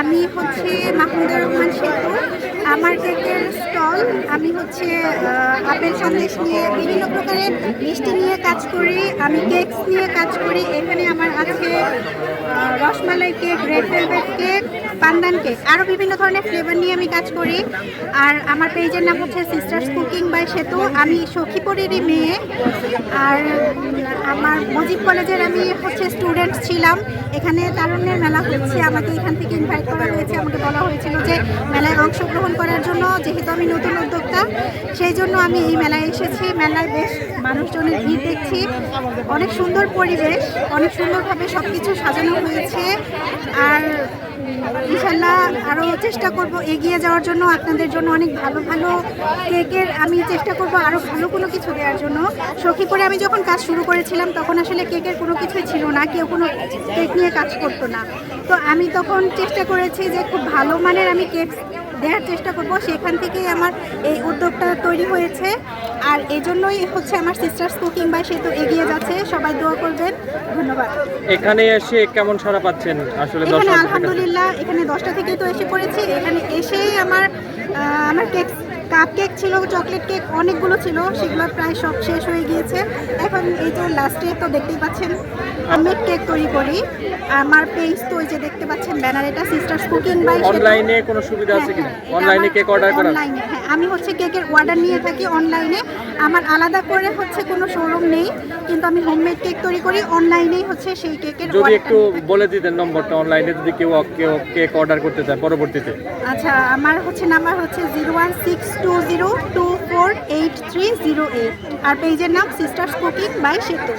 আমি হচ্ছে মাহমুদুর রহমান সেতু, আমার কেকের স্টল। আমি হচ্ছে আপেল সন্দেশ নিয়ে বিভিন্ন প্রকারের মিষ্টি নিয়ে কাজ করি, আমি কেকস নিয়ে কাজ করি। এখানে আমার আছে rasmalai cake red velvet cake pandan cake আরও বিভিন্ন ধরনের ফ্লেভার নিয়ে আমি কাজ করি। আর আমার পেজের নাম হচ্ছে সিস্টার্স কুকিং বাই সেতু আমি সখীপুরেরই মেয়ে। আর আমার মজিব কলেজের আমি হচ্ছে স্টুডেন্ট ছিলাম। এখানে তারুণ্যের মেলা হচ্ছে। আমাকে এখান থেকে ইনভাইট করা হয়েছে। আমাকে বলা হয়েছিল যে মেলায় অংশগ্রহণ করার জন্য, যেহেতু আমি নতুন উদ্যোক্তা, সেই জন্য আমি এই মেলায় এসেছি। মেলায় বেশ মানুষজনের ভিড় দেখছি। অনেক সুন্দর পরিবেশ, অনেক সুন্দরভাবে সব কিছু সাজানো হয়েছে। আর ইনশাল্লাহ আরও চেষ্টা করব এগিয়ে যাওয়ার জন্য আপনাদের জন্য অনেক ভালো ভালো কেকের আমি চেষ্টা করব আরও ভালো কোনো কিছু দেওয়ার জন্য। সখী করে আমি যখন কাজ শুরু করেছিলাম, তখন আসলে কেকের কোনো কিছুই ছিল না, কেউ কোনো কেক নিয়ে কাজ করতো না। তো আমি তখন চেষ্টা করেছি যে খুব ভালো মানের আমি কেক দেওয়ার চেষ্টা করব। সেখান থেকেই আমার এই উদ্যোগটা তৈরি হয়েছে। আর এই জন্যই হচ্ছে আমার সিস্টার্স কুকিং বাই সে তো এগিয়ে যাচ্ছে। সবাই দোয়া করবেন। ধন্যবাদ। এখানে এসে কেমন সারা পাচ্ছেন আসলে এখানে আলহামদুলিল্লাহ এখানে দশটা থেকে তো এসে পড়েছি। এখানে এসেই আমার আমার কেক কাপ কেক ছিল চকলেট কেক অনেকগুলো ছিল সেগুলো প্রায় সব শেষ হয়ে গিয়েছে। এখন এই যে লাস্টে তো দেখতেই পাচ্ছেন আমি কেক তৈরি করি। আমার পেজ তো ওই যে দেখতে পাচ্ছেন ব্যানার এটা সিস্টার্স কুকিং বাই অনলাইনে কোনো সুবিধা আছে কিনা? হ্যাঁ, অনলাইনে কেক অর্ডার করার? অনলাইনে হ্যাঁ আমি হচ্ছে কেকের অর্ডার নিয়ে থাকি অনলাইনে আমার আলাদা করে হচ্ছে কোনো শোরুম নেই কিন্তু আমি হোমমেড কেক তৈরি করি অনলাইনেই হচ্ছে সেই কেকের যদি একটু বলে দিতেন নম্বরটা অনলাইনে যদি কেউ কেউ কেক অর্ডার করতে চায় পরবর্তীতে। আচ্ছা আমার হচ্ছে নাম্বার হচ্ছে zero one six two zero two four eight three zero eight আর পেজের নাম সিস্টার্স কুকিং বাই সেতু